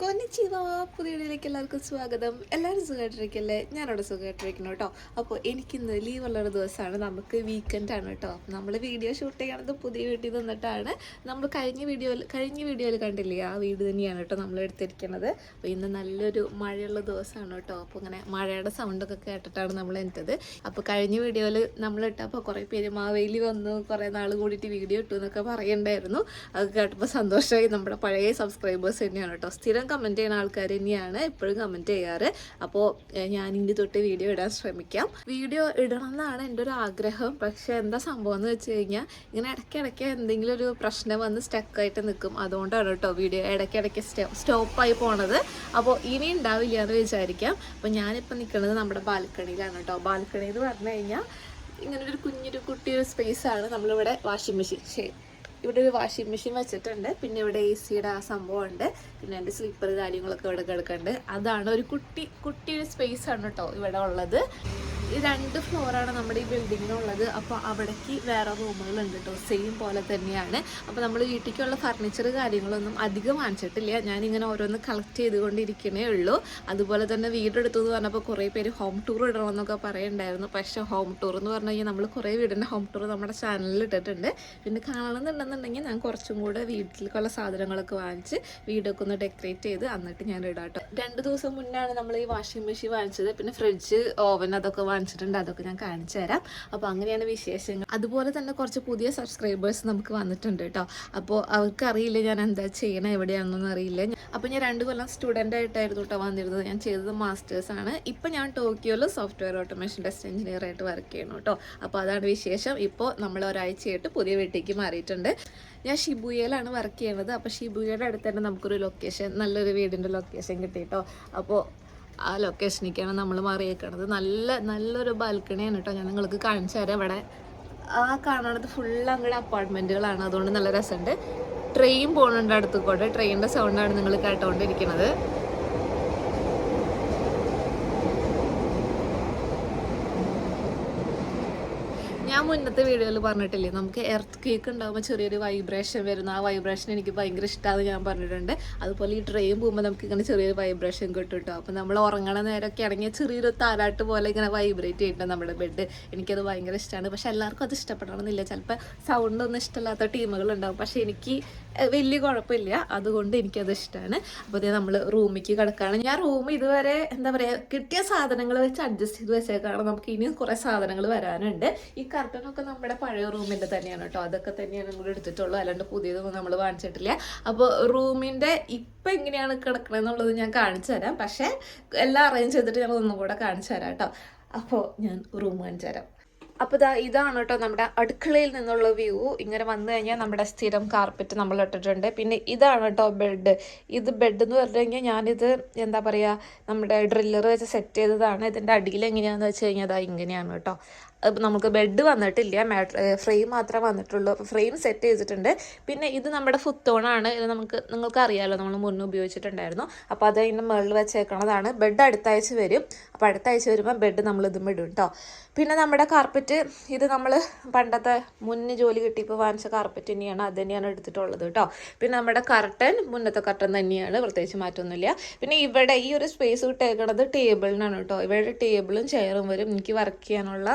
കൊന്നിച്ചിവ പുതിയ വീഡിയോയിലേക്ക് എല്ലാവർക്കും സ്വാഗതം. എല്ലാവരും സുഖമായിട്ടിരിക്കല്ലേ? ഞാനവിടെ സുഖമായിട്ടിരിക്കണം കേട്ടോ. അപ്പോൾ എനിക്കിന്ന് ലീവുള്ള ഒരു ദിവസമാണ്. നമുക്ക് വീക്കെൻഡ് ആണ് കേട്ടോ. നമ്മൾ വീഡിയോ ഷൂട്ട് ചെയ്യണത് പുതിയ വീട്ടിൽ നിന്നിട്ടാണ്. നമ്മൾ കഴിഞ്ഞ വീഡിയോയിൽ കഴിഞ്ഞ വീഡിയോയിൽ കണ്ടില്ലേ? ആ വീട് തന്നെയാണ് കേട്ടോ നമ്മൾ എടുത്തിരിക്കുന്നത്. അപ്പോൾ ഇന്ന് നല്ലൊരു മഴയുള്ള ദിവസമാണ് കേട്ടോ. അപ്പോൾ ഇങ്ങനെ മഴയുടെ സൗണ്ടൊക്കെ കേട്ടിട്ടാണ് നമ്മൾ എന്റത് അപ്പോൾ കഴിഞ്ഞ വീഡിയോയിൽ നമ്മൾ ഇട്ടപ്പോൾ കുറേ പേര് മാവേലി വന്നു. കുറേ നാൾ കൂടിയിട്ട് വീഡിയോ ഇട്ടു എന്നൊക്കെ പറയണ്ടായിരുന്നു അത് കേട്ടപ്പോൾ സന്തോഷമായി. നമ്മുടെ പഴയ സബ്സ്ക്രൈബേഴ്സ് തന്നെയാണ് കേട്ടോ. സ്ഥിരം കമന്റ് ചെയ്യുന്ന ആൾക്കാർ തന്നെയാണ് എപ്പോഴും കമന്റ് ചെയ്യാറ്. അപ്പോൾ ഞാൻ ഇനി തൊട്ട് വീഡിയോ ഇടാൻ ശ്രമിക്കാം. വീഡിയോ ഇടണം എന്നാണ് എന്റെ ഒരു ആഗ്രഹം. പക്ഷേ എന്താ സംഭവം എന്ന് വെച്ച് കഴിഞ്ഞാൽ ഇങ്ങനെ ഇടയ്ക്കിടയ്ക്ക് എന്തെങ്കിലും ഒരു പ്രശ്നം വന്ന് സ്റ്റക്കായിട്ട് നിൽക്കും. അതുകൊണ്ടാണ് കേട്ടോ വീഡിയോ ഇടയ്ക്കിടയ്ക്ക് സ്റ്റോ സ്റ്റോപ്പായി പോണത്. അപ്പോൾ ഇനി ഉണ്ടാവില്ല എന്ന് വിചാരിക്കാം. അപ്പോൾ ഞാനിപ്പോൾ നിൽക്കുന്നത് നമ്മുടെ ബാൽക്കണിയിലാണ് കേട്ടോ ബാൽക്കണി എന്ന് പറഞ്ഞു കഴിഞ്ഞാൽ ഇങ്ങനെ ഒരു കുഞ്ഞൊരു കുട്ടിയൊരു സ്പേസാണ് നമ്മളിവിടെ വാഷിംഗ് മെഷീൻ ഇവിടെ ഒരു വാഷിംഗ് മെഷീൻ വെച്ചിട്ടുണ്ട്. പിന്നെ ഇവിടെ എ സിയുടെ ആ സംഭവം ഉണ്ട് പിന്നെ എന്റെ സ്ലീപ്പർ കാര്യങ്ങളൊക്കെ ഇവിടെ കിടക്കുന്നുണ്ട്. അതാണ് ഒരു കുട്ടി കുട്ടി ഒരു സ്പേസ് ആണ് കേട്ടോ ഇവിടെ ഉള്ളത്. ഈ രണ്ട് ഫ്ലോറാണ് നമ്മുടെ ഈ ബിൽഡിങ്ങിനുള്ളത് അപ്പോൾ അവിടേക്ക് വേറെ റൂമുകളുണ്ട് കേട്ടോ സെയിം പോലെ തന്നെയാണ്. അപ്പോൾ നമ്മൾ വീട്ടിലേക്കുള്ള ഫർണിച്ചർ കാര്യങ്ങളൊന്നും അധികം വാങ്ങിച്ചിട്ടില്ല. ഞാനിങ്ങനെ ഓരോന്ന് കളക്ട് ചെയ്തുകൊണ്ടിരിക്കണേ ഉള്ളൂ. അതുപോലെ തന്നെ വീടെടുത്തു എന്ന് പറഞ്ഞപ്പോൾ കുറേ പേര് ഹോം ടൂർ ഇടണമെന്നൊക്കെ പറയുന്നുണ്ടായിരുന്നു പക്ഷേ ഹോം ടൂർ എന്ന് പറഞ്ഞു കഴിഞ്ഞാൽ നമ്മൾ കുറേ വീടിന്റെ ഹോം ടൂർ നമ്മുടെ ചാനലിൽ ഇട്ടിട്ടുണ്ട്. പിന്നെ കാണണമെന്നുണ്ടെന്നുണ്ടെങ്കിൽ ഞാൻ കുറച്ചും കൂടെ വീട്ടിലേക്കുള്ള സാധനങ്ങളൊക്കെ വാങ്ങിച്ച് വീടൊക്കെ ഒന്ന് ഡെക്കറേറ്റ് ചെയ്ത് എന്നിട്ട് ഞാൻ ഇടാട്ടോ രണ്ട് ദിവസം മുന്നാണ് നമ്മൾ ഈ വാഷിംഗ് മെഷീൻ വാങ്ങിച്ചത്. പിന്നെ ഫ്രിഡ്ജ് ഓവൻ അതൊക്കെ വാങ്ങിച്ചിട്ടുണ്ട്. അതൊക്കെ ഞാൻ കാണിച്ചു തരാം. അപ്പോൾ അങ്ങനെയാണ് വിശേഷങ്ങൾ. അതുപോലെ തന്നെ കുറച്ച് പുതിയ സബ്സ്ക്രൈബേഴ്സ് നമുക്ക് വന്നിട്ടുണ്ട് കേട്ടോ. അപ്പോൾ അവർക്ക് അറിയില്ല ഞാൻ എന്താ ചെയ്യണം എവിടെയാണെന്നൊന്നും അറിയില്ല. അപ്പോൾ ഞാൻ രണ്ട് കൊല്ലം സ്റ്റുഡന്റ് ആയിട്ടായിരുന്നു കേട്ടോ വന്നിരുന്നത്. ഞാൻ ചെയ്തത് മാസ്റ്റേഴ്സ് ആണ്. ഇപ്പം ഞാൻ ടോക്കിയോയിൽ സോഫ്റ്റ്വെയർ ഓട്ടോമേഷൻ ടെസ്റ്റ് എഞ്ചിനീയർ ആയിട്ട് വർക്ക് ചെയ്യണം കേട്ടോ. അപ്പോൾ അതാണ് വിശേഷം. ഇപ്പോൾ നമ്മൾ ഒരാഴ്ചയായിട്ട് പുതിയ വീട്ടിലേക്ക് മാറിയിട്ടുണ്ട്. ഞാൻ ഷിബുയയിലാണ് വർക്ക് ചെയ്യുന്നത്. അപ്പോൾ ഷിബുയയുടെ അടുത്ത് തന്നെ നമുക്കൊരു ലൊക്കേഷൻ നല്ലൊരു വീടിന്റെ ലൊക്കേഷൻ കിട്ടിയിട്ടോ. അപ്പോൾ ആ ലൊക്കേഷനിലേക്കാണ് നമ്മൾ മാറിയേക്കണത്. നല്ല നല്ലൊരു ബാൽക്കണിയാണ് കേട്ടോ ഞാൻ നിങ്ങൾക്ക് കാണിച്ചു തരാം. ഇവിടെ ആ കാണുന്നത് ഫുൾ അങ്ങോട്ട് അപ്പാർട്ട്മെന്റുകളാണ് അതുകൊണ്ട് നല്ല രസമുണ്ട് ട്രെയിൻ പോകുന്നുണ്ട് അടുത്ത് കൂടെ. ട്രെയിനിന്റെ സൗണ്ടാണ് നിങ്ങൾ കേട്ടോണ്ടിരിക്കുന്നത് ഞാൻ മുന്നത്തെ വീഡിയോയിൽ പറഞ്ഞിട്ടില്ലേ നമുക്ക് എർത്ത് കേക്ക് ഉണ്ടാകുമ്പോൾ ചെറിയൊരു വൈബ്രേഷൻ വരുന്ന. ആ വൈബ്രേഷൻ എനിക്ക് ഭയങ്കര ഇഷ്ടമാണെന്ന് ഞാൻ പറഞ്ഞിട്ടുണ്ട്. അതുപോലെ ഈ ട്രെയിൻ പോകുമ്പോൾ നമുക്ക് ഇങ്ങനെ ചെറിയൊരു വൈബ്രേഷൻ കിട്ടും കേട്ടോ അപ്പോൾ നമ്മൾ ഉറങ്ങണ നേരമൊക്കെ ആണെങ്കിൽ ചെറിയൊരു താരാട്ട് പോലെ ഇങ്ങനെ വൈബ്രേറ്റ് ചെയ്തിട്ടുണ്ട് നമ്മുടെ ബെഡ് എനിക്കത് ഭയങ്കര ഇഷ്ടമാണ് പക്ഷെ എല്ലാവർക്കും അത് ഇഷ്ടപ്പെടണമെന്നില്ല. ചിലപ്പോൾ സൗണ്ട് ഒന്നും ഇഷ്ടമില്ലാത്ത ടീമുകൾ ഉണ്ടാവും. പക്ഷേ എനിക്ക് വലിയ കുഴപ്പമില്ല. അതുകൊണ്ട് എനിക്കത് ഇഷ്ടമാണ് അപ്പോൾ നമ്മൾ റൂമിലേക്ക് കിടക്കുകയാണ് ഞാൻ റൂം ഇതുവരെ എന്താ പറയുക കിട്ടിയ സാധനങ്ങൾ വെച്ച് അഡ്ജസ്റ്റ് ചെയ്ത് വെച്ചേക്കാണ്. നമുക്ക് ഇനിയും കുറേ സാധനങ്ങൾ വരാനുണ്ട്. ഈ കർട്ടനൊക്കെ നമ്മുടെ പഴയ റൂമിന്റെ തന്നെയാണ് കേട്ടോ. അതൊക്കെ തന്നെയാണ് നമ്മൾ എടുത്തിട്ടുള്ളൂ. അല്ലാണ്ട് പുതിയതൊന്നും നമ്മൾ വാങ്ങിച്ചിട്ടില്ല. അപ്പോൾ റൂമിന്റെ ഇപ്പം എങ്ങനെയാണ് കിടക്കണമെന്നുള്ളത് ഞാൻ കാണിച്ചു തരാം. പക്ഷേ എല്ലാം അറേഞ്ച് ചെയ്തിട്ട് ഞാൻ ഒന്നും കൂടെ കാണിച്ചു തരാം കേട്ടോ. അപ്പോൾ ഞാൻ റൂം കാണിച്ചു തരാം. അപ്പോൾ ഇതാ ഇതാണ് കേട്ടോ നമ്മുടെ അടുക്കളയിൽ നിന്നുള്ള വ്യൂ ഇങ്ങനെ വന്നു കഴിഞ്ഞാൽ നമ്മുടെ സ്ഥിരം കാർപ്പറ്റ് നമ്മൾ ഇട്ടിട്ടുണ്ട്. പിന്നെ ഇതാണ് കേട്ടോ ബെഡ് ഇത് ബെഡ് എന്ന് പറഞ്ഞു കഴിഞ്ഞാൽ ഞാനിത് എന്താ പറയുക നമ്മുടെ ഡ്രില്ലർ വെച്ച് സെറ്റ് ചെയ്തതാണ്. ഇതിന്റെ അടിയിൽ എങ്ങനെയാണെന്ന് വെച്ച് കഴിഞ്ഞാൽ അതാ ഇങ്ങനെയാണ് കേട്ടോ. നമുക്ക് ബെഡ് വന്നിട്ടില്ല. ഫ്രെയിം മാത്രമേ വന്നിട്ടുള്ളൂ. അപ്പോൾ ഫ്രെയിം സെറ്റ് ചെയ്തിട്ടുണ്ട്. പിന്നെ ഇത് നമ്മുടെ ഫുത്തോണാണ് ഇത് നമുക്ക് നിങ്ങൾക്ക് അറിയാമല്ലോ നമ്മൾ മുന്നേ ഉപയോഗിച്ചിട്ടുണ്ടായിരുന്നു. അപ്പോൾ അത് അതിന്റെ മുകളിൽ വെച്ചേക്കണതാണ്. ബെഡ് അടുത്ത ആഴ്ച വരും. അപ്പോൾ അടുത്ത ആഴ്ച വരുമ്പോൾ ബെഡ് നമ്മൾ ഇതും ഇടും കേട്ടോ പിന്നെ നമ്മുടെ കാർപ്പറ്റ് ഇത് നമ്മൾ പണ്ടത്തെ മുന്നേ ജോലി കിട്ടിയപ്പോൾ വാങ്ങിച്ച കാർപ്പറ്റ് തന്നെയാണ്. അത് തന്നെയാണ് എടുത്തിട്ടുള്ളത് കേട്ടോ പിന്നെ നമ്മുടെ കർട്ടൻ മുന്നത്തെ കർട്ടൻ തന്നെയാണ്. പ്രത്യേകിച്ച് മാറ്റമൊന്നുമില്ല പിന്നെ ഇവിടെ ഈ ഒരു സ്പേസ് വിട്ടേക്കണത് ടേബിളിനാണ് കേട്ടോ ഇവിടെ ടേബിളും ചെയറും വരും. എനിക്ക് വർക്ക് ചെയ്യാനുള്ള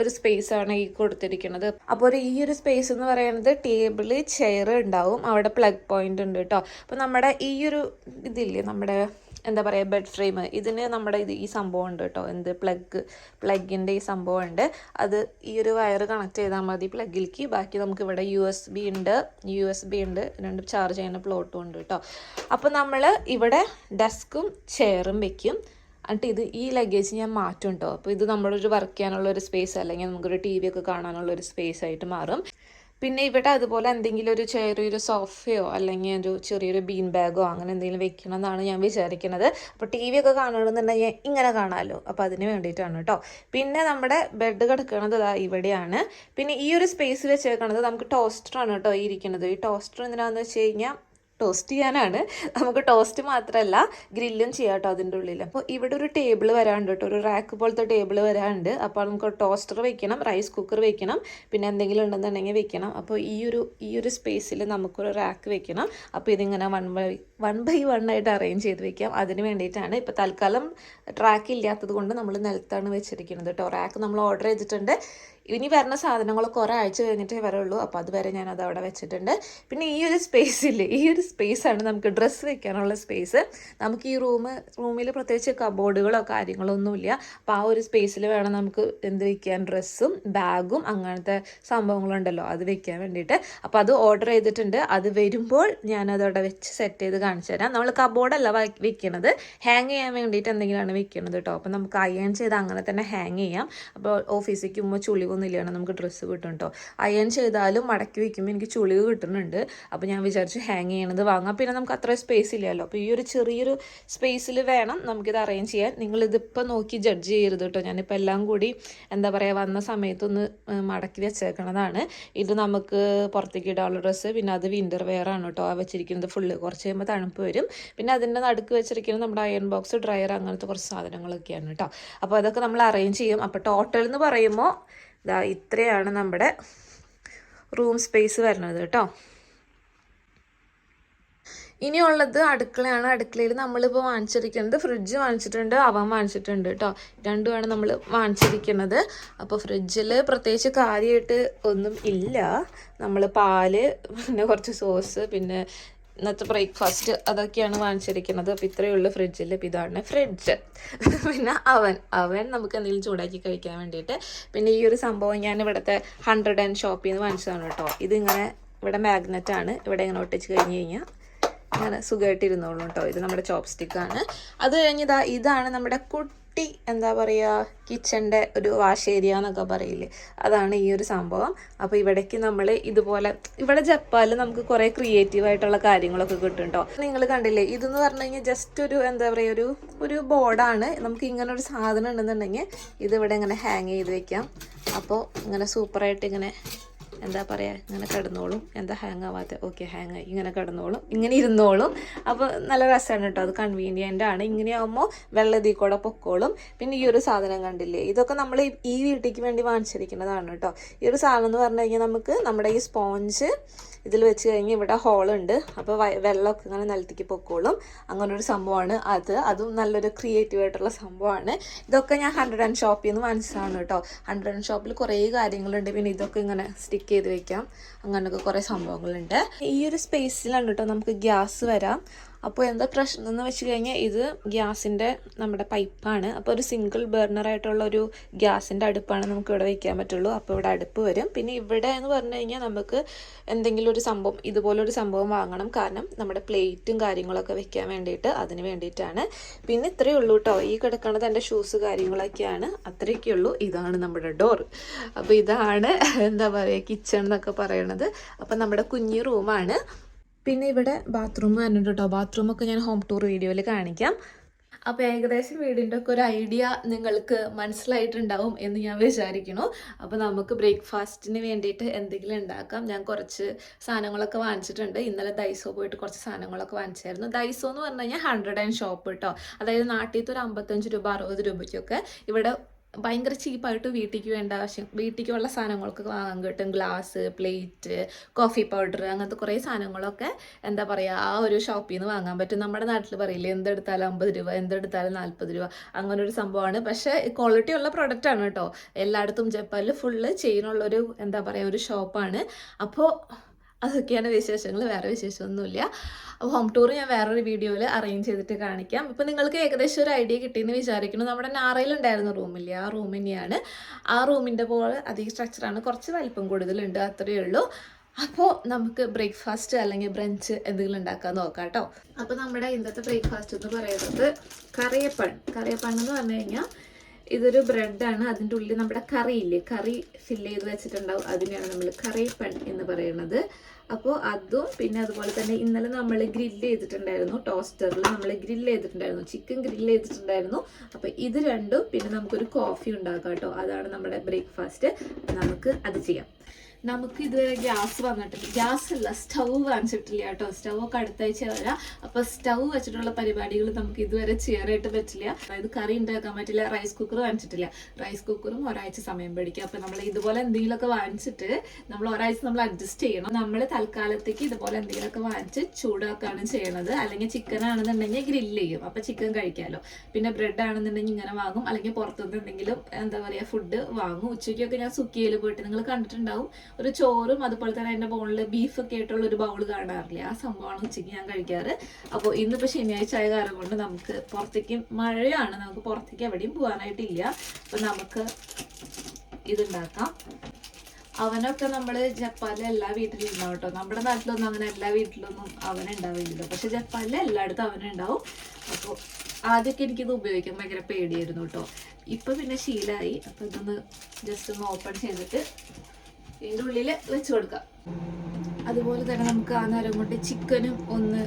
ഒരു സ്പേസ് ആണ് ഈ കൊടുത്തിരിക്കുന്നത്. അപ്പോൾ ഈ ഒരു സ്പേസ് എന്ന് പറയുന്നത് ടേബിൾ ചെയർ ഉണ്ടാവും. അവിടെ പ്ലഗ് പോയിന്റ് ഉണ്ട് കേട്ടോ അപ്പോൾ നമ്മുടെ ഈ ഒരു ഇതില്ലേ നമ്മുടെ എന്താ പറയുക ബെഡ് ഫ്രെയിം ഇതിന് നമ്മുടെ ഇത് ഈ സംഭവം ഉണ്ട് കേട്ടോ എന്ത്? പ്ലഗ് പ്ലഗിന്റെ ഈ സംഭവം ഉണ്ട്. അത് ഈ ഒരു വയർ കണക്ട് ചെയ്താൽ മതി പ്ലഗിലേക്ക് ബാക്കി നമുക്ക് ഇവിടെ യു എസ് ബി ഉണ്ട്. യു എസ് ബി ഉണ്ട്. രണ്ട് ചാർജ് ചെയ്യുന്ന പ്ലോട്ടും ഉണ്ട് കേട്ടോ അപ്പോൾ നമ്മൾ ഇവിടെ ഡെസ്കും ചെയറും വെക്കും. എന്നിട്ട് ഇത് ഈ ലഗേജ് ഞാൻ മാറ്റും കേട്ടോ അപ്പോൾ ഇത് നമ്മളൊരു വർക്ക് ചെയ്യാനുള്ള ഒരു സ്പേസ് അല്ലെങ്കിൽ നമുക്കൊരു ടി വി ഒക്കെ കാണാനുള്ള ഒരു സ്പേസ് ആയിട്ട് മാറും. പിന്നെ ഇവിടെ അതുപോലെ എന്തെങ്കിലും ഒരു ചെറിയൊരു സോഫയോ അല്ലെങ്കിൽ ഒരു ചെറിയൊരു ബീൻ ബാഗോ അങ്ങനെ എന്തെങ്കിലും വെക്കണം എന്നാണ് ഞാൻ വിചാരിക്കുന്നത്. അപ്പോൾ ടി വി ഒക്കെ കാണണമെന്നുണ്ടെങ്കിൽ ഇങ്ങനെ കാണാമല്ലോ അപ്പോൾ അതിന് വേണ്ടിയിട്ടാണ് കേട്ടോ പിന്നെ നമ്മുടെ ബെഡ് കിടക്കുന്നത് ഇവിടെയാണ്. പിന്നെ ഈ ഒരു സ്പേസ് വെച്ചേക്കണത് നമുക്ക് ടോസ്റ്ററാണ് കേട്ടോ ഈ ഇരിക്കുന്നത് ഈ ടോസ്റ്റർ എന്തിനാണെന്ന് വെച്ച് കഴിഞ്ഞാൽ ടോസ്റ്റ് ചെയ്യാനാണ്. നമുക്ക് ടോസ്റ്റ് മാത്രമല്ല ഗ്രില്ലും ചെയ്യാം കേട്ടോ അതിന്റെ ഉള്ളിൽ അപ്പോൾ ഇവിടെ ഒരു ടേബിൾ വരാനുണ്ട് കേട്ടോ. ഒരു റാക്ക് പോലത്തെ ടേബിൾ വരാനുണ്ട്. അപ്പോൾ നമുക്ക് ടോസ്റ്റർ വെക്കണം റൈസ് കുക്കർ വെക്കണം പിന്നെ എന്തെങ്കിലും ഉണ്ടെന്നുണ്ടെങ്കിൽ വെക്കണം. അപ്പോൾ ഈ ഒരു ഈ ഒരു സ്പേസിൽ നമുക്കൊരു റാക്ക് വെക്കണം. അപ്പോൾ ഇതിങ്ങനെ one by one by one ആയിട്ട് അറേഞ്ച് ചെയ്ത് വെക്കാം. അതിന് വേണ്ടിയിട്ടാണ് ഇപ്പോൾ തൽക്കാലം ട്രാക്ക് ഇല്ലാത്തത് കൊണ്ട് നമ്മൾ നിലത്താണ് വെച്ചിരിക്കുന്നത് കേട്ടോ. റാക്ക് നമ്മൾ ഓർഡർ ചെയ്തിട്ടുണ്ട്. ഇനി വരുന്ന സാധനങ്ങൾ കുറേ ആഴ്ച കഴിഞ്ഞിട്ടേ വരുള്ളൂ. അപ്പോൾ അതുവരെ ഞാൻ അത് അവിടെ വെച്ചിട്ടുണ്ട്. പിന്നെ ഈ ഒരു സ്പേസ് ഇല്ലേ ഈ ഒരു സ്പേസാണ് നമുക്ക് ഡ്രസ്സ് വെക്കാനുള്ള സ്പേസ് നമുക്ക് ഈ റൂം റൂമിൽ പ്രത്യേകിച്ച് കബോർഡുകളോ കാര്യങ്ങളോ ഒന്നുമില്ല. അപ്പോൾ ആ ഒരു സ്പേസിൽ വേണം നമുക്ക് എന്ത് വെക്കാൻ? ഡ്രസ്സും ബാഗും അങ്ങനത്തെ സംഭവങ്ങളുണ്ടല്ലോ അത് വെക്കാൻ വേണ്ടിയിട്ട്. അപ്പോൾ അത് ഓർഡർ ചെയ്തിട്ടുണ്ട്. അത് വരുമ്പോൾ ഞാൻ അവിടെ വെച്ച് സെറ്റ് ചെയ്ത് കാണിച്ചു തരാം. നമ്മൾ കബോർഡല്ല വെക്കണത്. ഹാങ് ചെയ്യാൻ വേണ്ടിയിട്ട് എന്തെങ്കിലുമാണ് വെക്കുന്നത് കേട്ടോ അപ്പോൾ നമുക്ക് അയൺ ചെയ്ത് അങ്ങനെ തന്നെ ഹാങ് ചെയ്യാം. അപ്പോൾ ഓഫീസിലേക്ക് പോകുമ്പോൾ ചുളിവൊന്നും ഇല്ലാണ്ട് നമുക്ക് ഡ്രസ്സ് കിട്ടും കേട്ടോ അയൺ ചെയ്താലും മടക്കി വെക്കുമ്പോൾ എനിക്ക് ചുളിവ് കിട്ടുന്നുണ്ട്. അപ്പോൾ ഞാൻ വിചാരിച്ചു ഹാങ് ചെയ്യണത് വാങ്ങാം. പിന്നെ നമുക്ക് അത്ര സ്പേസ് ഇല്ലല്ലോ. അപ്പോൾ ഈ ഒരു ചെറിയൊരു സ്പേസിൽ വേണം നമുക്കിത് അറേഞ്ച് ചെയ്യാൻ. നിങ്ങളിതിപ്പോൾ നോക്കി ജഡ്ജ് ചെയ്യരുത് കേട്ടോ ഞാനിപ്പോൾ എല്ലാം കൂടി എന്താ പറയുക വന്ന സമയത്തൊന്ന് മടക്കി വെച്ചേക്കണതാണ്. ഇത് നമുക്ക് പുറത്തേക്ക് ഇടാനുള്ള ഡ്രസ്സ് പിന്നെ അത് വിന്റർ വെയർ ആണ് കേട്ടോ ആ വെച്ചിരിക്കുന്നത് ഫുള്ള് കുറച്ച് കഴിയുമ്പോൾ തണുപ്പ് വരും. പിന്നെ അതിന്റെ നടുക്ക് വെച്ചിരിക്കുന്നത് നമ്മുടെ അയൺ ബോക്സ് ഡ്രയർ അങ്ങനത്തെ കുറച്ച് സാധനങ്ങളൊക്കെയാണ് കേട്ടോ അപ്പോൾ അതൊക്കെ നമ്മൾ അറേഞ്ച് ചെയ്യും. അപ്പോൾ ടോട്ടൽ എന്ന് പറയുമ്പോൾ ഇതാ ഇത്രയാണ് നമ്മുടെ റൂം സ്പേസ് വരുന്നത് കേട്ടോ. ഇനിയുള്ളത് അടുക്കളയാണ്. അടുക്കളയിൽ നമ്മളിപ്പോൾ വാങ്ങിച്ചിരിക്കുന്നത് ഫ്രിഡ്ജ് വാങ്ങിച്ചിട്ടുണ്ട് അവൻ വാങ്ങിച്ചിട്ടുണ്ട് കേട്ടോ. രണ്ടുമാണ് നമ്മൾ വാങ്ങിച്ചിരിക്കുന്നത്. അപ്പോൾ ഫ്രിഡ്ജിൽ പ്രത്യേകിച്ച് കാര്യമായിട്ട് ഒന്നും ഇല്ല. നമ്മൾ പാൽ പിന്നെ കുറച്ച് സോസ് പിന്നെ ഇന്നത്തെ ബ്രേക്ക്ഫാസ്റ്റ് അതൊക്കെയാണ് വാങ്ങിച്ചിരിക്കുന്നത്. അപ്പോൾ ഇത്രയേ ഉള്ളൂ ഫ്രിഡ്ജിൽ അപ്പോൾ ഇതാണ് ഫ്രിഡ്ജ് പിന്നെ അവൻ അവൻ നമുക്ക് എന്തെങ്കിലും ചൂടാക്കി കഴിക്കാൻ വേണ്ടിയിട്ട്. പിന്നെ ഈ ഒരു സംഭവം ഞാൻ ഇവിടുത്തെ ഹൺഡ്രഡ് ആൻഡ് ഷോപ്പിൽ നിന്ന് വാങ്ങിച്ചതാണ് കേട്ടോ. ഇതിങ്ങനെ ഇവിടെ മാഗ്നറ്റ് ആണ്. ഇവിടെ ഇങ്ങനെ ഒട്ടിച്ച് കഴിഞ്ഞ് കഴിഞ്ഞാൽ ഇങ്ങനെ സുഖമായിട്ട് ഇരുന്നോളൂ കേട്ടോ. ഇത് നമ്മുടെ ചോപ്സ്റ്റിക്കാണ് അത് കഴിഞ്ഞതാ ഇതാണ് നമ്മുടെ കുട്ടി എന്താ പറയുക കിച്ചന്റെ ഒരു വാഷ് ഏരിയ എന്നൊക്കെ പറയില്ലേ? അതാണ് ഈ ഒരു സംഭവം. അപ്പോൾ ഇവിടേക്ക് നമ്മൾ ഇതുപോലെ ഇവിടെ ജപ്പാനിൽ നമുക്ക് കുറേ ക്രിയേറ്റീവ് ആയിട്ടുള്ള കാര്യങ്ങളൊക്കെ കിട്ടും കേട്ടോ നിങ്ങൾ കണ്ടില്ലേ ഇതെന്ന് പറഞ്ഞു കഴിഞ്ഞാൽ ജസ്റ്റ് ഒരു എന്താ പറയുക ഒരു ഒരു ബോർഡാണ് നമുക്ക് ഇങ്ങനെ ഒരു സാധനം ഉണ്ടെന്നുണ്ടെങ്കിൽ ഇതിവിടെ ഇങ്ങനെ ഹാങ് ചെയ്ത് വെക്കാം. അപ്പോൾ ഇങ്ങനെ സൂപ്പറായിട്ട് ഇങ്ങനെ എന്താ പറയുക ഇങ്ങനെ കിടന്നോളും. എന്താ ഹാങ് ആവാത്ത? ഓക്കെ ഹാങ് ആയി. ഇങ്ങനെ കിടന്നോളും. ഇങ്ങനെ ഇരുന്നോളും. അപ്പോൾ നല്ല രസമാണ് കേട്ടോ അത് കൺവീനിയന്റ് ആണ്. ഇങ്ങനെയാകുമ്പോൾ വെള്ളം ഇതിൽ കൂടെ പൊക്കോളും. പിന്നെ ഈ ഒരു സാധനം കണ്ടില്ലേ? ഇതൊക്കെ നമ്മൾ ഈ- വീട്ടിലേക്ക് വേണ്ടി വാങ്ങിച്ചിരിക്കുന്നതാണ് കേട്ടോ ഈ ഒരു സാധനം എന്ന് പറഞ്ഞു കഴിഞ്ഞാൽ നമുക്ക് നമ്മുടെ ഈ സ്പോഞ്ച് ഇതിൽ വെച്ച് കഴിഞ്ഞ് ഇവിടെ ഹോളുണ്ട് അപ്പോൾ വെള്ളമൊക്കെ ഇങ്ങനെ നിലത്തേക്ക് പൊക്കോളും. അങ്ങനെ ഒരു സംഭവമാണ് അത്. അതും നല്ലൊരു ക്രിയേറ്റീവ് ആയിട്ടുള്ള സംഭവമാണ്. ഇതൊക്കെ ഞാൻ ഹൺഡ്രഡ് ആൻഡ് ഷോപ്പിൽ നിന്ന് വാങ്ങിച്ചതാണ് കേട്ടോ ഹൺഡ്രഡ് ആൻഡ് ഷോപ്പിൽ കുറേ കാര്യങ്ങളുണ്ട്. പിന്നെ ഇതൊക്കെ ഇങ്ങനെ സ്റ്റിക്ക് ചെയ്ത് വെക്കാം. അങ്ങനെയൊക്കെ കുറേ സംഭവങ്ങളുണ്ട്. ഈ ഒരു സ്പേസിലാണ് കേട്ടോ നമുക്ക് ഗ്യാസ് വരാം. അപ്പോൾ എന്താ പ്രശ്നം എന്ന് വെച്ച് കഴിഞ്ഞാൽ ഇത് ഗ്യാസിന്റെ നമ്മുടെ പൈപ്പാണ്. അപ്പോൾ ഒരു സിംഗിൾ ബർണറായിട്ടുള്ള ഒരു ഗ്യാസിന്റെ അടുപ്പാണ് നമുക്ക് ഇവിടെ വയ്ക്കാൻ പറ്റുള്ളൂ. അപ്പോൾ ഇവിടെ അടുപ്പ് വരും. പിന്നെ ഇവിടെ എന്ന് പറഞ്ഞു കഴിഞ്ഞാൽ നമുക്ക് എന്തെങ്കിലും ഒരു സംഭവം ഇതുപോലൊരു സംഭവം വാങ്ങണം. കാരണം നമ്മുടെ പ്ലേറ്റും കാര്യങ്ങളൊക്കെ വെക്കാൻ വേണ്ടിയിട്ട് അതിന് വേണ്ടിയിട്ടാണ്. പിന്നെ ഇത്രയേ ഉള്ളൂ കേട്ടോ ഈ കിടക്കുന്നത് എന്റെ ഷൂസ് കാര്യങ്ങളൊക്കെയാണ്. അത്രയൊക്കെ ഉള്ളൂ. ഇതാണ് നമ്മുടെ ഡോർ അപ്പോൾ ഇതാണ് എന്താ പറയുക കിച്ചൺ എന്നൊക്കെ പറയണത്. അപ്പോൾ നമ്മുടെ കുഞ്ഞു റൂമാണ് പിന്നെ ഇവിടെ ബാത്റൂം വരുന്നുണ്ട് കേട്ടോ. ബാത്റൂമൊക്കെ ഞാൻ ഹോം ടൂർ വീഡിയോയിൽ കാണിക്കാം. അപ്പോൾ ഏകദേശം വീടിന്റെ ഒക്കെ ഒരു ഐഡിയ നിങ്ങൾക്ക് മനസ്സിലായിട്ടുണ്ടാവും എന്ന് ഞാൻ വിചാരിക്കുന്നു. അപ്പോൾ നമുക്ക് ബ്രേക്ക്ഫാസ്റ്റിന് വേണ്ടിയിട്ട് എന്തെങ്കിലും ഉണ്ടാക്കാം. ഞാൻ കുറച്ച് സാധനങ്ങളൊക്കെ വാങ്ങിച്ചിട്ടുണ്ട്. ഇന്നലെ ദൈസോ പോയിട്ട് കുറച്ച് സാധനങ്ങളൊക്കെ വാങ്ങിച്ചായിരുന്നു. ദൈസോ എന്ന് പറഞ്ഞു കഴിഞ്ഞാൽ ഹൺഡ്രഡ് ആൻഡ് ഷോപ്പ് കേട്ടോ അതായത് നാട്ടിൽ ഒരു അമ്പത്തഞ്ച് രൂപ അറുപത് രൂപയ്ക്കൊക്കെ ഇവിടെ ഭയങ്കര ചീപ്പായിട്ട് വീട്ടിലേക്ക് വേണ്ട ആവശ്യം വീട്ടിലേക്കുള്ള സാധനങ്ങളൊക്കെ വാങ്ങാൻ കിട്ടും ഗ്ലാസ് പ്ലേറ്റ് കോഫി പൗഡർ അങ്ങനത്തെ കുറേ സാധനങ്ങളൊക്കെ എന്താ പറയുക ആ ഒരു ഷോപ്പിൽ നിന്ന് വാങ്ങാൻ പറ്റും. നമ്മുടെ നാട്ടിൽ പറയില്ലേ എന്തെടുത്താലും അമ്പത് രൂപ എന്തെടുത്താലും നാൽപ്പത് രൂപ അങ്ങനെ ഒരു സംഭവമാണ്. പക്ഷേ ക്വാളിറ്റി ഉള്ള പ്രൊഡക്റ്റ് ആണ് കേട്ടോ. എല്ലായിടത്തും ജപ്പാനിൽ ഫുള്ള് ചെയിനുള്ളൊരു എന്താ പറയുക ഒരു ഷോപ്പാണ് അപ്പോൾ അതൊക്കെയാണ് വിശേഷങ്ങൾ വേറെ വിശേഷമൊന്നുമില്ല. അപ്പോൾ ഹോം ടൂർ ഞാൻ വേറൊരു വീഡിയോയിൽ അറേഞ്ച് ചെയ്തിട്ട് കാണിക്കാം. ഇപ്പോൾ നിങ്ങൾക്ക് ഏകദേശം ഒരു ഐഡിയ കിട്ടിയെന്ന് വിചാരിക്കുന്നു. നമ്മുടെ നാറയിലുണ്ടായിരുന്ന റൂമില്ലേ ആ റൂം തന്നെയാണ്. ആ റൂമിന്റെ പോലെ അധികം സ്ട്രക്ചറാണ് കുറച്ച് വലിപ്പം കൂടുതലുണ്ട് അത്രയേ ഉള്ളൂ. അപ്പോൾ നമുക്ക് ബ്രേക്ക്ഫാസ്റ്റ് അല്ലെങ്കിൽ ബ്രഞ്ച് എന്തെങ്കിലും ഉണ്ടാക്കാൻ നോക്കാം കേട്ടോ അപ്പോൾ നമ്മുടെ ഇന്നത്തെ ബ്രേക്ക്ഫാസ്റ്റ് എന്ന് പറയുന്നത് കറിയപ്പൺ കറിയപ്പൺ എന്ന് പറഞ്ഞു കഴിഞ്ഞാൽ ഇതൊരു ബ്രെഡാണ്. അതിന്റെ ഉള്ളിൽ നമ്മുടെ കറി ഇല്ലേ കറി ഫില്ല് ചെയ്ത് വെച്ചിട്ടുണ്ടാവും. അതിനെയാണ് നമ്മൾ കറി പൺ എന്ന് പറയുന്നത് അപ്പോൾ അതും പിന്നെ അതുപോലെ തന്നെ ഇന്നലെ നമ്മൾ ഗ്രില്ല് ചെയ്തിട്ടുണ്ടായിരുന്നു. ടോസ്റ്ററിൽ നമ്മൾ ഗ്രില്ല് ചെയ്തിട്ടുണ്ടായിരുന്നു. ചിക്കൻ ഗ്രില്ല് ചെയ്തിട്ടുണ്ടായിരുന്നു. അപ്പോൾ ഇത് രണ്ടും പിന്നെ നമുക്കൊരു കോഫി ഉണ്ടാക്കാം കേട്ടോ. അതാണ് നമ്മുടെ ബ്രേക്ക്ഫാസ്റ്റ്. നമുക്ക് അത് ചെയ്യാം. നമുക്ക് ഇതുവരെ ഗ്യാസ് വന്നിട്ടില്ല ഗ്യാസ് അല്ല സ്റ്റവ് വാങ്ങിച്ചിട്ടില്ല കേട്ടോ. സ്റ്റൗ ഒക്കെ അടുത്താഴ്ച വരാം. അപ്പൊ സ്റ്റൗ വെച്ചിട്ടുള്ള പരിപാടികൾ നമുക്ക് ഇതുവരെ ചെയ്യാനായിട്ട് പറ്റില്ല. അതായത് കറി ഉണ്ടാക്കാൻ പറ്റില്ല റൈസ് കുക്കർ വാങ്ങിച്ചിട്ടില്ല. റൈസ് കുക്കറും ഒരാഴ്ച സമയം പിടിക്കും. അപ്പൊ നമ്മൾ ഇതുപോലെ എന്തെങ്കിലുമൊക്കെ വാങ്ങിച്ചിട്ട് നമ്മൾ ഒരാഴ്ച നമ്മൾ അഡ്ജസ്റ്റ് ചെയ്യണം. നമ്മൾ തൽക്കാലത്തേക്ക് ഇതുപോലെ എന്തെങ്കിലുമൊക്കെ വാങ്ങിച്ച് ചൂടാക്കുകയാണ് ചെയ്യണത്. അല്ലെങ്കിൽ ചിക്കൻ ആണെന്നുണ്ടെങ്കിൽ ഗ്രില്ല് ചെയ്യും. അപ്പൊ ചിക്കൻ കഴിക്കാമല്ലോ പിന്നെ ബ്രെഡ് ആണെന്നുണ്ടെങ്കിൽ ഇങ്ങനെ വാങ്ങും. അല്ലെങ്കിൽ പുറത്തുനിന്ന് എന്തെങ്കിലും എന്താ പറയുക ഫുഡ് വാങ്ങും. ഉച്ചയ്ക്കൊക്കെ ഞാൻ സുക്കിയിൽ പോയിട്ട് നിങ്ങൾ കണ്ടിട്ടുണ്ടാവും. ഒരു ചോറും അതുപോലെ തന്നെ എന്റെ ബോണിൽ ബീഫൊക്കെ ആയിട്ടുള്ള ഒരു ബൗൾ കാണാറില്ല? ആ സംഭവമാണ് ഉച്ചയ്ക്ക് ഞാൻ കഴിക്കാറ്. അപ്പോൾ ഇന്നിപ്പോൾ ശനിയാഴ്ച ആയ കാരണം കൊണ്ട് നമുക്ക് പുറത്തേക്ക് മഴയാണ്. നമുക്ക് പുറത്തേക്ക് എവിടെയും പോകാനായിട്ടില്ല. അപ്പം നമുക്ക് ഇതുണ്ടാക്കാം. അവനൊക്കെ നമ്മൾ ജപ്പാനിലെ എല്ലാ വീട്ടിലും ഉണ്ടാവും കേട്ടോ. നമ്മുടെ നാട്ടിലൊന്നും അങ്ങനെ എല്ലാ വീട്ടിലൊന്നും അവൻ ഉണ്ടാവില്ലല്ലോ. പക്ഷെ ജപ്പാനിലെ എല്ലായിടത്തും അവനുണ്ടാവും അപ്പോൾ ആദ്യമൊക്കെ എനിക്കിത് ഉപയോഗിക്കാൻ ഭയങ്കര പേടിയായിരുന്നു കേട്ടോ. ഇപ്പൊ പിന്നെ ശീലമായി അപ്പൊ ഇതൊന്ന് ജസ്റ്റ് ഒന്ന് ഓപ്പൺ ചെയ്തിട്ട് ഇതിന്റെ ഉള്ളിൽ വെച്ച് കൊടുക്കാം. അതുപോലെ തന്നെ നമുക്ക് ആ നേരം കൊണ്ട് ചിക്കനും ഒന്ന്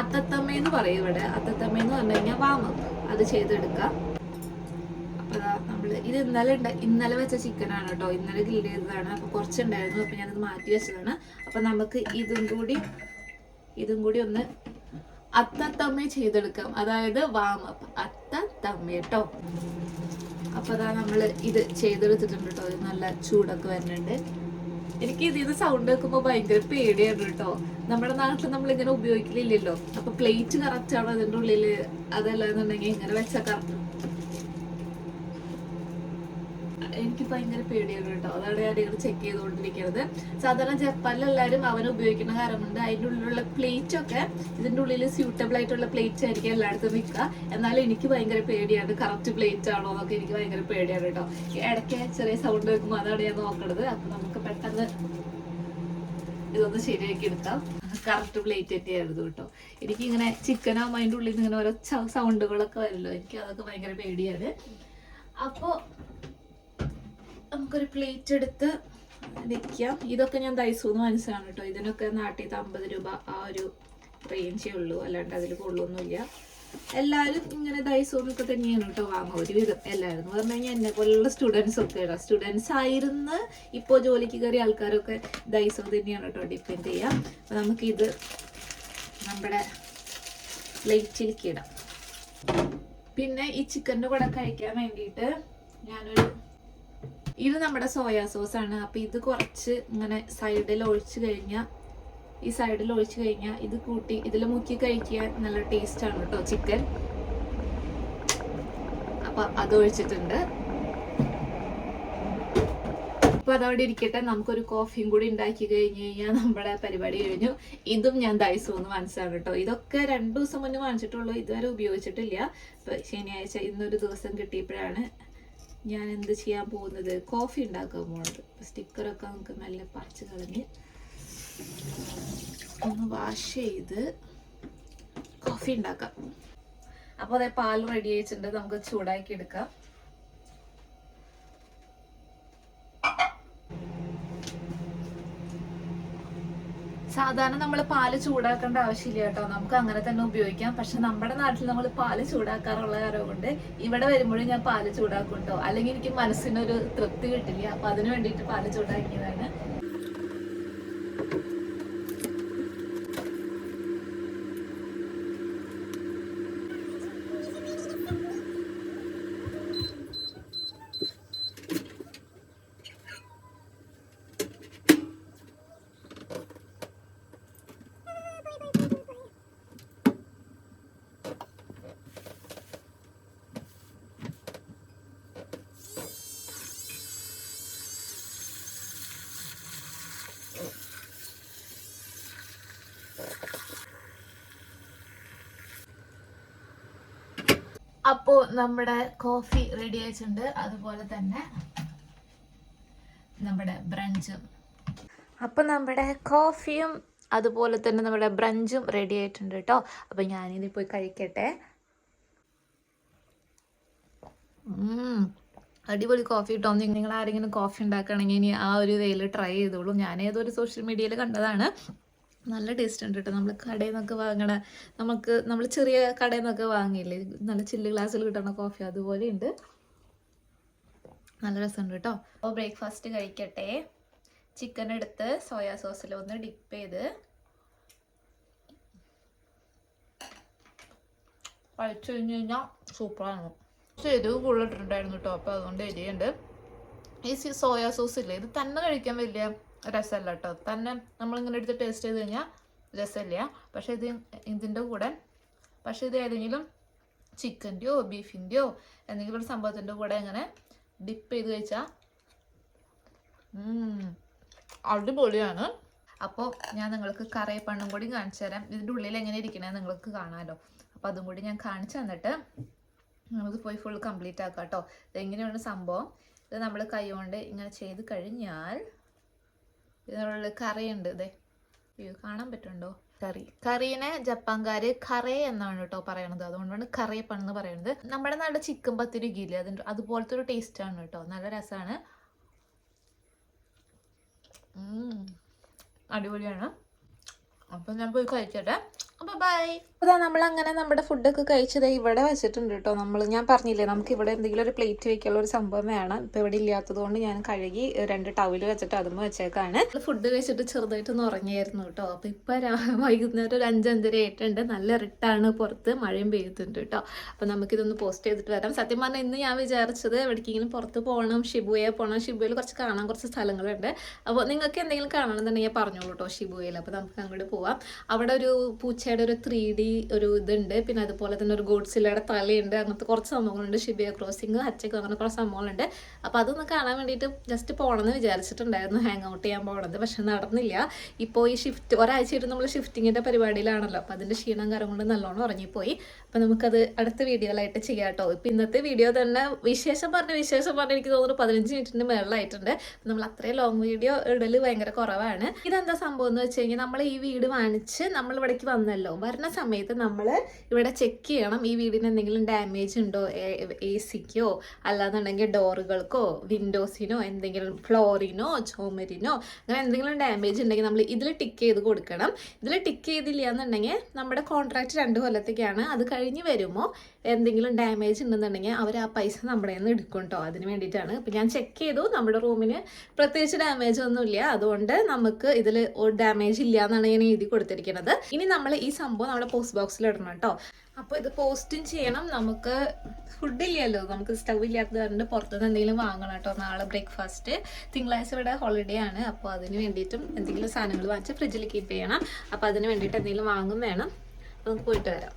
അത്തത്തമ്മയെന്ന് പറയും ഇവിടെ. അത്തത്തമ്മ എന്ന് പറഞ്ഞു കഴിഞ്ഞാൽ വാമം അത് ചെയ്തെടുക്കാം. അപ്പൊ നമ്മൾ ഇത് ഇന്നലെ ഉണ്ട് ഇന്നലെ വെച്ച ചിക്കനാണ് കേട്ടോ. ഇന്നലെ ഗ്രിൽ ചെയ്തതാണ്. അപ്പൊ കുറച്ചുണ്ടായിരുന്നു. അപ്പൊ ഞാനത് മാറ്റി വെച്ചതാണ്. അപ്പൊ നമുക്ക് ഇതും കൂടി ഇതും കൂടി ഒന്ന് അത്തത്തമ്മ ചെയ്തെടുക്കാം. അതായത് വാമപ്പ് അത്തത്തമ്മ കേട്ടോ അപ്പൊ അതാ നമ്മൾ ഇത് ചെയ്തെടുത്തിട്ടുണ്ട് കേട്ടോ. നല്ല ചൂടൊക്കെ വരുന്നുണ്ട്. എനിക്ക് ഇതിൽ നിന്ന് സൗണ്ട് വെക്കുമ്പോ ഭയങ്കര പേടിയാണ് കേട്ടോ. നമ്മുടെ നാട്ടിൽ നമ്മൾ ഇങ്ങനെ ഉപയോഗിക്കലില്ലല്ലോ. അപ്പൊ പ്ലേറ്റ് കറക്റ്റ് ആണോ അതിന്റെ ഉള്ളിൽ. അതല്ല എന്നുണ്ടെങ്കിൽ ഇങ്ങനെ വെച്ചാൽ കറക്റ്റ് എനിക്ക് ഭയങ്കര പേടിയാണ് കേട്ടോ. അതാണ് ഞാൻ ഇങ്ങനെ ചെക്ക് ചെയ്തുകൊണ്ടിരിക്കുന്നത്. സാധാരണ ജപ്പാനിൽ എല്ലാവരും അവൻ ഉപയോഗിക്കുന്ന കാരണമുണ്ട് അതിന്റെ ഉള്ളിലുള്ള പ്ലേറ്റ് ഒക്കെ ഇതിന്റെ ഉള്ളിൽ സ്യൂട്ടബിൾ ആയിട്ടുള്ള പ്ലേറ്റ് ആയിരിക്കും എല്ലായിടത്തും നിൽക്കുക. എന്നാലും എനിക്ക് ഭയങ്കര പേടിയാണ്. കറക്റ്റ് പ്ലേറ്റ് ആണോ എന്നൊക്കെ എനിക്ക് ഭയങ്കര പേടിയാണ് കേട്ടോ. ഇടയ്ക്ക് ചെറിയ സൗണ്ട് വെക്കുമ്പോൾ അതാണ് ഞാൻ നോക്കണത്. അപ്പം നമുക്ക് പെട്ടെന്ന് ഇതൊന്ന് ശരിയാക്കി എടുക്കാം. കറക്റ്റ് പ്ലേറ്റ് തന്നെയായിരുന്നു കേട്ടോ. എനിക്ക് ഇങ്ങനെ ചിക്കൻ ആകുമ്പോൾ അതിന്റെ ഉള്ളിൽ നിന്ന് ഇങ്ങനെ ഓരോ സൗണ്ടുകളൊക്കെ വരുമല്ലോ. എനിക്ക് അതൊക്കെ ഭയങ്കര പേടിയാണ്. അപ്പോൾ നമുക്കൊരു പ്ലേറ്റ് എടുത്ത് വെക്കാം. ഇതൊക്കെ ഞാൻ ദൈസൂന്ന് മനസ്സിലാണ് കേട്ടോ ഇതിനൊക്കെ നാട്ടിൽ അമ്പത് രൂപ ആ ഒരു റേഞ്ചേ ഉള്ളൂ. അല്ലാണ്ട് അതിൽ കൊള്ളൊന്നുമില്ല എല്ലാവരും ഇങ്ങനെ ദൈസൂന്നൊക്കെ തന്നെയാണ് കേട്ടോ വാങ്ങുക. ഒരുവിധം എല്ലാവരും എന്ന് പറഞ്ഞു കഴിഞ്ഞാൽ എന്നെ പോലുള്ള സ്റ്റുഡൻസ് ഒക്കെ ഇടാം സ്റ്റുഡൻസ് ആയിരുന്ന് ഇപ്പോൾ ജോലിക്ക് കയറിയ ആൾക്കാരൊക്കെ ദൈസോ തന്നെയാണ് കേട്ടോ ഡിപ്പെൻഡ് ചെയ്യുക അപ്പം നമുക്കിത് നമ്മുടെ പ്ലേറ്റിലേക്ക് ഇടാം. പിന്നെ ഈ ചിക്കന്റെ കൂടെ കഴിക്കാൻ വേണ്ടിയിട്ട് ഞാനൊരു ഇത് നമ്മുടെ സോയാ സോസ് ആണ്. അപ്പൊ ഇത് കുറച്ച് ഇങ്ങനെ സൈഡിൽ ഒഴിച്ചു കഴിഞ്ഞാൽ ഈ സൈഡിൽ ഒഴിച്ചു കഴിഞ്ഞാൽ ഇത് കൂട്ടി ഇതിൽ മുക്കി കഴിക്കാൻ നല്ല ടേസ്റ്റ് ആണ് കേട്ടോ ചിക്കൻ അപ്പൊ അത് ഒഴിച്ചിട്ടുണ്ട്. അപ്പൊ അതവിടെ ഇരിക്കട്ടെ. നമുക്കൊരു കോഫിയും കൂടി ഉണ്ടാക്കി കഴിഞ്ഞു കഴിഞ്ഞാൽ നമ്മുടെ പരിപാടി കഴിഞ്ഞു. ഇതും ഞാൻ ദൈസു എന്ന് മനസ്സിലാണ് കേട്ടോ ഇതൊക്കെ രണ്ടു ദിവസം മുന്നേ വാങ്ങിച്ചിട്ടുള്ളൂ. ഇതുവരെ ഉപയോഗിച്ചിട്ടില്ല. ശനിയാഴ്ച ഇന്നൊരു ദിവസം കിട്ടിയപ്പോഴാണ് ഞാൻ എന്ത് ചെയ്യാൻ പോകുന്നത്? കോഫി ഉണ്ടാക്കാൻ പോകുന്നത് സ്റ്റിക്കറൊക്കെ നമുക്ക് നല്ല പറിച്ച് കളഞ്ഞ് ഒന്ന് വാഷ് ചെയ്ത് കോഫി ഉണ്ടാക്കാം. അപ്പോൾ അതേ പാൽ റെഡി ആയിട്ടുണ്ട്. നമുക്ക് ചൂടാക്കി എടുക്കാം. സാധാരണ നമ്മൾ പാൽ ചൂടാക്കേണ്ട ആവശ്യമില്ല കേട്ടോ. നമുക്ക് അങ്ങനെ തന്നെ ഉപയോഗിക്കാം. പക്ഷെ നമ്മുടെ നാട്ടിൽ നമ്മൾ പാൽ ചൂടാക്കാറുള്ള കാരണം കൊണ്ട് ഇവിടെ വരുമ്പോഴും ഞാൻ പാൽ ചൂടാക്കും കേട്ടോ. അല്ലെങ്കിൽ എനിക്ക് മനസ്സിനൊരു തൃപ്തി കിട്ടില്ല. അപ്പൊ അതിന് വേണ്ടിയിട്ട് പാൽ ചൂടാക്കിയതാണ്. അപ്പോൾ നമ്മുടെ കോഫി റെഡി ആയിട്ടുണ്ട്. അതുപോലെ തന്നെ നമ്മുടെ ബ്രഞ്ചും അപ്പോൾ നമ്മുടെ കോഫിയും അതുപോലെ തന്നെ നമ്മുടെ ബ്രഞ്ചും റെഡി ആയിട്ടുണ്ട് കേട്ടോ അപ്പോൾ ഞാനിനി പോയി കഴിക്കട്ടെ. അടിപൊളി കോഫി കിട്ടോ നിങ്ങൾ ആരെങ്കിലും കോഫി ഉണ്ടാക്കുകയാണെങ്കിൽ ഇനി ആ ഒരു വേയിൽ ട്രൈ ചെയ്തോളൂ. ഞാൻ ഏതൊരു സോഷ്യൽ മീഡിയയിൽ കണ്ടതാണ്. നല്ല ടേസ്റ്റ് ഉണ്ട് കേട്ടോ നമ്മൾ കടയിൽ നിന്നൊക്കെ വാങ്ങണ നമുക്ക് നമ്മൾ ചെറിയ കടയിൽ നിന്നൊക്കെ വാങ്ങിയില്ലേ? നല്ല ചില്ല് ഗ്ലാസ്സിൽ കിട്ടണ കോഫി അതുപോലെ ഉണ്ട്. നല്ല രസമുണ്ട് കേട്ടോ അപ്പോൾ ബ്രേക്ക്ഫാസ്റ്റ് കഴിക്കട്ടെ. ചിക്കൻ എടുത്ത് സോയാ സോസിൽ ഒന്ന് ഡിപ്പ് ചെയ്ത്. കഴിച്ചു കഴിഞ്ഞ് കഴിഞ്ഞാൽ സൂപ്പറാണ് എരിവ് കൂടുതലിട്ടുണ്ടായിരുന്നു കേട്ടോ അപ്പോൾ അതുകൊണ്ട് എരിയുണ്ട്. ഈ സോയാ സോസ് ഇല്ലേ? ഇത് തന്നെ കഴിക്കാൻ വലിയ രസമല്ല കേട്ടോ. തന്നെ നമ്മളിങ്ങനെ എടുത്ത് ടേസ്റ്റ് ചെയ്ത് കഴിഞ്ഞാൽ രസമില്ല. പക്ഷേ ഇത് ഇതിന്റെ കൂടെ പക്ഷേ ഇത് ഏതെങ്കിലും ചിക്കന്റെയോ ബീഫിന്റെയോ എന്തെങ്കിലും ഒരു സംഭവത്തിന്റെ കൂടെ ഇങ്ങനെ ഡിപ്പ് ചെയ്ത് കഴിച്ചാൽ അടിപൊളിയാണ്. അപ്പോൾ ഞാൻ നിങ്ങൾക്ക് കറിയപ്പണ്ണും കൂടി കാണിച്ചു തരാം. ഇതിന്റെ ഉള്ളിൽ എങ്ങനെ ഇരിക്കണേ നിങ്ങൾക്ക് കാണാമല്ലോ അപ്പോൾ അതും കൂടി ഞാൻ കാണിച്ചു തന്നിട്ട് നമുക്ക് പോയി ഫുൾ കംപ്ലീറ്റ് ആക്കാം കേട്ടോ. ഇതെങ്ങനെയാണ് സംഭവം? ഇത് നമ്മൾ കൈ കൊണ്ട് ഇങ്ങനെ ചെയ്ത് കഴിഞ്ഞാൽ ഇതിനുള്ള കറിയുണ്ട് ഇതേ. അയ്യോ കാണാൻ പറ്റുന്നുണ്ടോ? കറി. കറീനെ ജപ്പാൻകാര് കറേ എന്നാണ് കേട്ടോ പറയണത്. അതുകൊണ്ടാണ് കറിയപ്പണെന്ന് പറയുന്നത് നമ്മുടെ നാട് ചിക്കൻ പത്തിരി ഇല്ലേ അതിന്റെ അതുപോലത്തെ ഒരു ടേസ്റ്റ് ആണ് കേട്ടോ. നല്ല രസമാണ് അടിപൊളിയാണ്. അപ്പം ഞാൻ പോയി കഴിച്ചോട്ടെ അപ്പോൾ ബൈ അതാ നമ്മൾ അങ്ങനെ നമ്മുടെ ഫുഡൊക്കെ കഴിച്ചത് ഇവിടെ വെച്ചിട്ടുണ്ട് കേട്ടോ നമ്മൾ ഞാൻ പറഞ്ഞില്ലേ നമുക്ക് ഇവിടെ എന്തെങ്കിലും ഒരു പ്ലേറ്റ് വെക്കാനുള്ള ഒരു സംഭവം വേണം. ഇപ്പം ഇവിടെ ഇല്ലാത്തതുകൊണ്ട് ഞാൻ കഴുകി രണ്ട് ടവൽ വെച്ചിട്ട് അതും വെച്ചേക്കാണ്. ഫുഡ് കഴിച്ചിട്ട് ചെറുതായിട്ടൊന്ന് ഉറങ്ങിയായിരുന്നു കേട്ടോ അപ്പം ഇപ്പം വൈകുന്നേരം ഒരു അഞ്ചഞ്ചര ആയിട്ടുണ്ട്. നല്ല റിട്ടാണ് പുറത്ത് മഴയും പെയ്യുന്നുണ്ട് കേട്ടോ അപ്പം നമുക്കിതൊന്ന് പോസ്റ്റ് ചെയ്തിട്ട് വരാം. സത്യം പറഞ്ഞാൽ ഇന്ന് ഞാൻ വിചാരിച്ചത് എവിടേക്കെങ്കിലും പുറത്ത് പോകണം ഷിബുയെ പോകണം ഷിബുയിൽ കുറച്ച് കാണാൻ കുറച്ച് സ്ഥലങ്ങളുണ്ട്. അപ്പോൾ നിങ്ങൾക്ക് എന്തെങ്കിലും കാണണമെന്നുണ്ടെങ്കിൽ പറഞ്ഞോളൂ കേട്ടോ ഷിബുയിൽ അപ്പോൾ നമുക്ക് അങ്ങോട്ട് പോവാം. അവിടെ ഒരു പൂച്ചയുടെ ഒരു ത്രീ ഡി ഒരു ഇതുണ്ട്. പിന്നെ അതുപോലെ തന്നെ ഒരു ഗോഡ്സിലയുടെ തലയുണ്ട്. അങ്ങനത്തെ കുറച്ച് സംഭവങ്ങളുണ്ട്. ഷിബിയ ക്രോസിങ് ഹച്ചക്കും അങ്ങനെ കുറച്ച് സംഭവങ്ങളുണ്ട്. അപ്പോൾ അതൊന്ന് കാണാൻ വേണ്ടിയിട്ട് ജസ്റ്റ് പോകണമെന്ന് വിചാരിച്ചിട്ടുണ്ടായിരുന്നു. ഹാങ് ഔട്ട് ചെയ്യാൻ പോകണത് പക്ഷെ നടന്നില്ല. ഇപ്പോൾ ഈ ഷിഫ്റ്റ് ഒരാഴ്ച ഒരാഴ്ചയായിട്ട് നമ്മൾ ഷിഫ്റ്റിങ്ങിന്റെ പരിപാടിയിലാണല്ലോ. അപ്പോൾ അതിന്റെ ക്ഷീണം കാരം കൊണ്ട് നല്ലോണം ഉറങ്ങിപ്പോയി. അപ്പോൾ നമുക്കത് അടുത്ത വീഡിയോയിലായിട്ട് ചെയ്യാം കേട്ടോ ഇപ്പം ഇന്നത്തെ വീഡിയോ തന്നെ വിശേഷം പറഞ്ഞ് വിശേഷം പറഞ്ഞ് എനിക്ക് തോന്നുന്നു പതിനഞ്ച് മിനിറ്റിന് മേളിലായിട്ടുണ്ട്. നമ്മൾ അത്രയും ലോങ് വീഡിയോ ഇടൽ ഭയങ്കര കുറവാണ്. ഇതെന്താ സംഭവം എന്ന് വെച്ച് കഴിഞ്ഞാൽ നമ്മൾ ഈ വീട് വാങ്ങിച്ച് നമ്മൾ ഇവിടേക്ക് വന്നല്ലോ. വരുന്ന സമയത്ത് നമ്മൾ ഇവിടെ ചെക്ക് ചെയ്യണം. ഈ വീടിന് എന്തെങ്കിലും ഡാമേജ് ഉണ്ടോ? എ സിക്കോ അല്ലാന്നുണ്ടെങ്കിൽ ഡോറുകൾക്കോ വിൻഡോസിനോ എന്തെങ്കിലും ഫ്ലോറിനോ ചോമരിനോ അങ്ങനെ എന്തെങ്കിലും ഡാമേജ് ഉണ്ടെങ്കിൽ നമ്മൾ ഇതിൽ ടിക്ക് ചെയ്ത് കൊടുക്കണം. ഇതിൽ ടിക്ക് ചെയ്തില്ല എന്നുണ്ടെങ്കിൽ നമ്മുടെ കോൺട്രാക്ട് രണ്ട് കൊല്ലത്തേക്കാണ്. അത് കഴിഞ്ഞ് വരുമ്പോൾ എന്തെങ്കിലും ഡാമേജ് ഉണ്ടെന്നുണ്ടെങ്കിൽ അവർ ആ പൈസ നമ്മുടെ നിന്ന് എടുക്കും കേട്ടോ അതിന് വേണ്ടിയിട്ടാണ്. ഇപ്പം ഞാൻ ചെക്ക് ചെയ്തു. നമ്മുടെ റൂമിന് പ്രത്യേകിച്ച് ഡാമേജ് ഒന്നുമില്ല. അതുകൊണ്ട് നമുക്ക് ഇതിൽ ഡാമേജ് ഇല്ല എന്നാണ് ഞാൻ എഴുതി കൊടുത്തിരിക്കുന്നത്. ഇനി നമ്മൾ ഈ സംഭവം നമ്മുടെ പോസ്റ്റ് ബോക്സിൽ ഇടണം കേട്ടോ. അപ്പോൾ ഇത് പോസ്റ്റും ചെയ്യണം. നമുക്ക് ഫുഡ് ഇല്ലല്ലോ. നമുക്ക് സ്റ്റൗ ഇല്ലാത്തത് പറഞ്ഞിട്ട് പുറത്തുനിന്ന് എന്തെങ്കിലും വാങ്ങണം കേട്ടോ. നാളെ ബ്രേക്ക്ഫാസ്റ്റ് തിങ്കളാഴ്ച ഇവിടെ ഹോളിഡേ ആണ്. അപ്പോൾ അതിന് വേണ്ടിയിട്ടും എന്തെങ്കിലും സാധനങ്ങൾ വാങ്ങിച്ച് ഫ്രിഡ്ജിൽ കീപ്പ് ചെയ്യണം. അപ്പോൾ അതിന് വേണ്ടിയിട്ട് എന്തെങ്കിലും വാങ്ങും വേണം. നമുക്ക് പോയിട്ട് വരാം.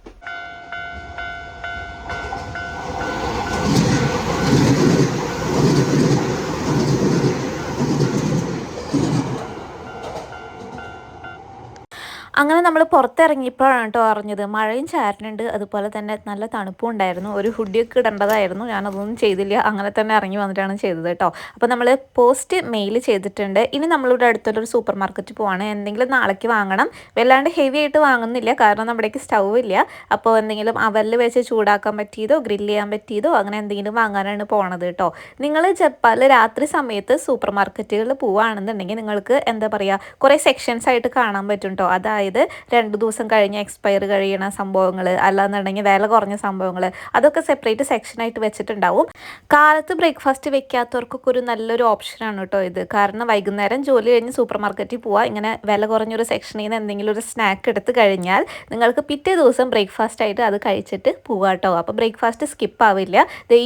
അങ്ങനെ നമ്മൾ പുറത്തിറങ്ങിയപ്പോഴാണ് കേട്ടോ അറിഞ്ഞത്. മഴയും ചാരനുണ്ട് അതുപോലെ തന്നെ നല്ല തണുപ്പും ഉണ്ടായിരുന്നു. ഒരു ഹുഡിയൊക്കെ ഇടേണ്ടതായിരുന്നു. ഞാനതൊന്നും ചെയ്തില്ല. അങ്ങനെ തന്നെ ഇറങ്ങി വന്നിട്ടാണ് ചെയ്തത് കേട്ടോ. അപ്പോൾ നമ്മൾ പോസ്റ്റ് മെയിൽ ചെയ്തിട്ടുണ്ട്. ഇനി നമ്മളിവിടെ അടുത്തുള്ളൊരു സൂപ്പർ മാർക്കറ്റ് പോവാണ്. എന്തെങ്കിലും നാളേക്ക് വാങ്ങണം. വല്ലാണ്ട് ഹെവി ആയിട്ട് വാങ്ങുന്നില്ല. കാരണം നമ്മുടെക്ക് സ്റ്റൗ ഇല്ല. അപ്പോൾ എന്തെങ്കിലും അവലിൽ വെച്ച് ചൂടാക്കാൻ പറ്റിയതോ ഗ്രില്ല് ചെയ്യാൻ പറ്റിയതോ അങ്ങനെ എന്തെങ്കിലും വാങ്ങാനാണ് പോണത് കേട്ടോ. നിങ്ങൾ ജപ്പാനിൽ രാത്രി സമയത്ത് സൂപ്പർ മാർക്കറ്റുകളിൽ പോവുകയാണെന്നുണ്ടെങ്കിൽ നിങ്ങൾക്ക് എന്താ പറയുക കുറേ സെക്ഷൻസ് ആയിട്ട് കാണാൻ പറ്റും കേട്ടോ. അതായത് രണ്ട് ദിവസം കഴിഞ്ഞ് എക്സ്പയർ കഴിയണ സംഭവങ്ങൾ അല്ലാന്നുണ്ടെങ്കിൽ വില കുറഞ്ഞ സംഭവങ്ങൾ അതൊക്കെ സെപ്പറേറ്റ് സെക്ഷനായിട്ട് വെച്ചിട്ടുണ്ടാവും. കാലത്ത് ബ്രേക്ക്ഫാസ്റ്റ് വെക്കാത്തവർക്കൊക്കെ ഒരു നല്ലൊരു ഓപ്ഷനാണ് കേട്ടോ ഇത്. കാരണം വൈകുന്നേരം ജോലി കഴിഞ്ഞ് സൂപ്പർ മാർക്കറ്റിൽ പോവുക ഇങ്ങനെ വില കുറഞ്ഞൊരു സെക്ഷനിൽ നിന്ന് എന്തെങ്കിലും ഒരു സ്നാക്ക് എടുത്ത് കഴിഞ്ഞാൽ നിങ്ങൾക്ക് പിറ്റേ ദിവസം ബ്രേക്ക്ഫാസ്റ്റ് ആയിട്ട് അത് കഴിച്ചിട്ട് പോവുക കേട്ടോ അപ്പോൾ ബ്രേക്ക്ഫാസ്റ്റ് സ്കിപ്പ് ആവില്ല.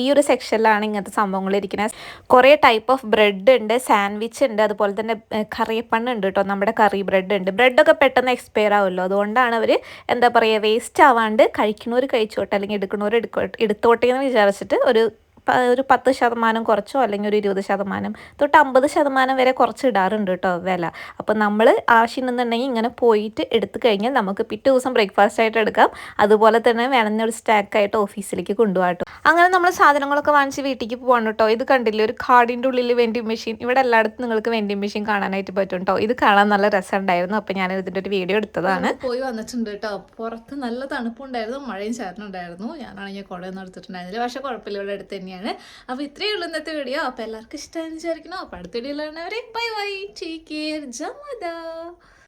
ഈ ഒരു സെക്ഷനിലാണ് ഇങ്ങനത്തെ സംഭവങ്ങൾ ഇരിക്കുന്നത് കുറേ ടൈപ്പ് ഓഫ് ബ്രെഡ് ഉണ്ട് സാൻഡ്വിച്ച് ഉണ്ട് അതുപോലെ തന്നെ കറിയപ്പണ്ണുണ്ട് കേട്ടോ നമ്മുടെ കറി ബ്രെഡ് ഉണ്ട്. ബ്രെഡൊക്കെ പെട്ടെന്ന് എക്സ്പയർ ആവുമല്ലോ. അതുകൊണ്ടാണ് അവർ എന്താ പറയുക വേസ്റ്റ് ആവാണ്ട് കഴിക്കണവർ കഴിച്ചോട്ടെ അല്ലെങ്കിൽ എടുക്കണവർ എടുക്കോട്ടെ എടുത്തോട്ടെ എന്ന് വിചാരിച്ചിട്ട് ഒരു ഒരു പത്ത് ശതമാനം കുറച്ചോ അല്ലെങ്കിൽ ഒരു ഇരുപത് ശതമാനം തൊട്ട് അമ്പത് ശതമാനം വരെ കുറച്ച് ഇടാറുണ്ട് കേട്ടോ വില. അപ്പോൾ നമ്മൾ ആവശ്യമുണ്ടെന്നുണ്ടെങ്കിൽ ഇങ്ങനെ പോയിട്ട് എടുത്തു കഴിഞ്ഞാൽ നമുക്ക് പിറ്റേ ദിവസം ബ്രേക്ക്ഫാസ്റ്റ് ആയിട്ട് എടുക്കാം. അതുപോലെ തന്നെ വേണമെന്ന ഒരു സ്റ്റാക്കായിട്ട് ഓഫീസിലേക്ക് കൊണ്ടുപോകാം അങ്ങനെ നമ്മൾ സാധനങ്ങളൊക്കെ വാങ്ങിച്ച് വീട്ടിലേക്ക് പോകണം കേട്ടോ. ഇത് കണ്ടില്ലേ? ഒരു കാർഡിന്റെ ഉള്ളിൽ വെൻഡിങ് മെഷീൻ ഇവിടെ എല്ലായിടത്തും നിങ്ങൾക്ക് വെൻഡിങ് മെഷീൻ കാണാനായിട്ട് പറ്റും കേട്ടോ. ഇത് കാണാൻ നല്ല രസമുണ്ടായിരുന്നു. അപ്പോൾ ഞാൻ ഇതിന്റെ ഒരു വീഡിയോ എടുത്തതാണ്. പോയി വന്നിട്ടുണ്ട് കേട്ടോ. പുറത്ത് നല്ല തണുപ്പുണ്ടായിരുന്നു. മഴയും ചേർന്നുണ്ടായിരുന്നു ഞാനാണെങ്കിൽ കുടയൊന്നും എടുത്തിട്ടുണ്ടായിരുന്നില്ല. പക്ഷേ കുഴപ്പമില്ല. ഇവിടെ അടുത്ത് തന്നെയാണ്. അപ്പോൾ ഇത്രയേ ഉള്ളൂ ഇന്നത്തെ വീഡിയോ അപ്പോൾ എല്ലാവർക്കും ഇഷ്ടമായെന്ന് വിചാരിക്കണം അപ്പോൾ അടുത്ത വീഡിയോയിലാണ് അവരെ ബൈ ബൈ ടേക്ക് കെയർ ജമദ.